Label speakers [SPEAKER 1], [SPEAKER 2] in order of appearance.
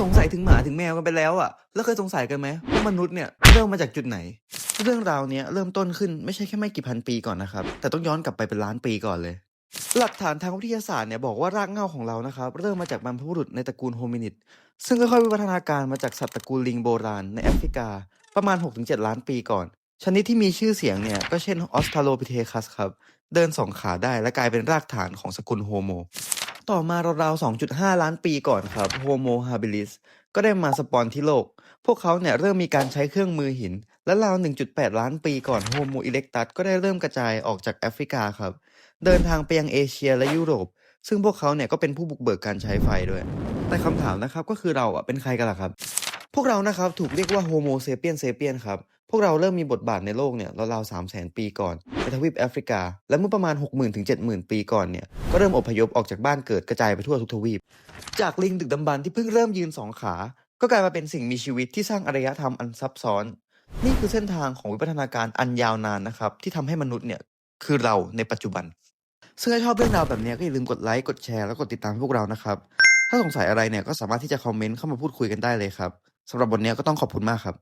[SPEAKER 1] สงสัยถึงหมาถึงแมวกันไปแล้วอะ แล้วเคยสงสัยกันไหมว่ามนุษย์เนี่ยเริ่มมาจากจุดไหน เรื่องราวเนี้ยเริ่มต้นขึ้นไม่ใช่แค่ไม่กี่พันปีก่อนนะครับ แต่ต้องย้อนกลับไปเป็นล้านปีก่อนเลย หลักฐานทางวิทยาศาสตร์เนี่ยบอกว่ารากเหง้าของเรานะครับเริ่มมาจากบรรพบุรุษในตระกูลโฮมินิด ซึ่งค่อยๆวิวัฒนาการมาจากสัตว์ตระกูลลิงโบราณในแอฟริกา ประมาณ 6-7 ล้านปีก่อน ชนิดที่มีชื่อเสียงเนี่ยก็เช่นออสทาโลพิเทคัสครับเดินสองขาได้และกลายเป็นรากฐานของสกุลโฮโม ต่อมาราวๆ 2.5 ล้านปีก่อนครับโฮโมฮาบิลิสก็ได้มาสปอนที่โลก พวกเขาเนี่ยเริ่มมีการใช้เครื่องมือหิน และราว 1.8 ล้านปีก่อนโฮโมอิเล็กตัสก็ได้เริ่มกระจายออกจากแอฟริกาครับ เดินทางไปยังเอเชียและยุโรป ซึ่งพวกเขาเนี่ยก็เป็นผู้บุกเบิกการใช้ไฟด้วย แต่คำถามนะครับก็คือเราอะเป็นใครกันล่ะครับ พวกเรานะครับถูกเรียกว่าโฮโมเซเปียนเซเปียนครับ พวกเราเริ่มมีบทบาทในโลกเนี่ยราวๆสามแสนปีก่อนในทวีปแอฟริกา และเมื่อประมาณ 6 0,000 ถึง 70,000 ปีก่อนเนี่ย ก็เริ่มอพยพออกจากบ้านเกิดกระจายไปทั่วทุกทวีป จากลิงดึกดำบรรที่เพิ่งเริ่มยืนสองขา ก็กลายมาเป็นสิ่งมีชีวิตที่สร้างอารยธรรมอันซับซ้อน นี่คือเส้นทางของวิวัฒนาการอันยาวนานนะครับที่ทำให้มนุษย์เนี่ยคือเราในปัจจุบัน ซึ่งถ้าชอบเรื่องราวแบบนี้ก็อย่าลืมกดไลค์กดแชร์แล้วกดติดตามพวกเรานะครับ ถ้าสงสัยอะไรเนี่ยก็สามารถที่จะคอมเมนต์เข้ามาพูดคุยกันได้เลยครับสำหรับวันนี้ก็ต้องขอบคุณมากครับ